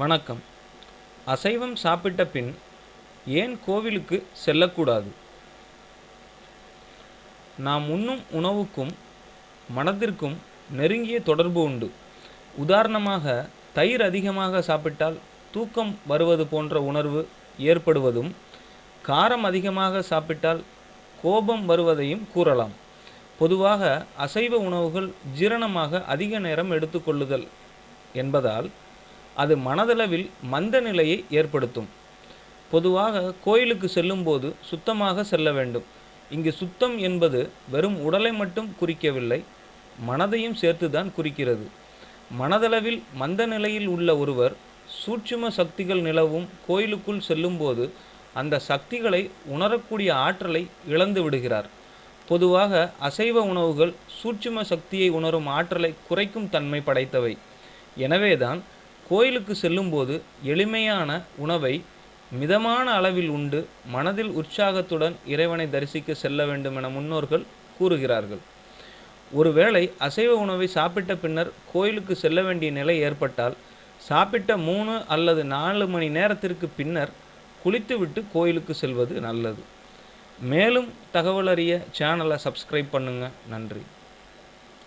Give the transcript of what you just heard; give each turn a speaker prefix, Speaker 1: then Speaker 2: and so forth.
Speaker 1: வணக்கம். அசைவம் சாப்பிட்ட பின் ஏன் கோவிலுக்கு செல்லக்கூடாது? நாம் உண்ணும் உணவுக்கும் மனதிற்கும் நெருங்கிய தொடர்பு உண்டு. உதாரணமாக தயிர் அதிகமாக சாப்பிட்டால் தூக்கம் வருவது போன்ற உணர்வு ஏற்படுவதும் காரம் அதிகமாக சாப்பிட்டால் கோபம் வருவதையும் கூறலாம். பொதுவாக அசைவ உணவுகள் ஜீரணமாக அதிக நேரம் எடுத்துக்கொள்ளுதல் என்பதால் அது மனதளவில் மந்த நிலையை ஏற்படுத்தும். பொதுவாக கோயிலுக்கு செல்லும்போது சுத்தமாக செல்ல வேண்டும். இங்கு சுத்தம் என்பது வெறும் உடலை மட்டும் குறிக்கவில்லை மனதையும் சேர்த்துதான் குறிக்கிறது. மனதளவில் மந்த நிலையில் உள்ள ஒருவர் சூட்சும சக்திகள் நிலவும் கோயிலுக்குள் செல்லும்போது அந்த சக்திகளை உணரக்கூடிய ஆற்றலை இழந்து விடுகிறார். பொதுவாக அசைவ உணவுகள் சூட்சும சக்தியை உணரும் ஆற்றலை குறைக்கும் தன்மை படைத்தவை. எனவேதான் கோயிலுக்கு செல்லும்போது எளிமையான உணவை மிதமான அளவில் உண்டு மனதில் உற்சாகத்துடன் இறைவனை தரிசிக்க செல்ல வேண்டும் என முன்னோர்கள் கூறுகிறார்கள். ஒருவேளை அசைவ உணவை சாப்பிட்ட பின்னர் கோயிலுக்கு செல்ல வேண்டிய நிலை ஏற்பட்டால் சாப்பிட்ட மூணு அல்லது நாலு மணி நேரத்திற்கு பின்னர் குளித்துவிட்டு கோயிலுக்கு செல்வது நல்லது. மேலும் தகவல் அறிய சேனலை சப்ஸ்கிரைப் பண்ணுங்கள் நன்றி.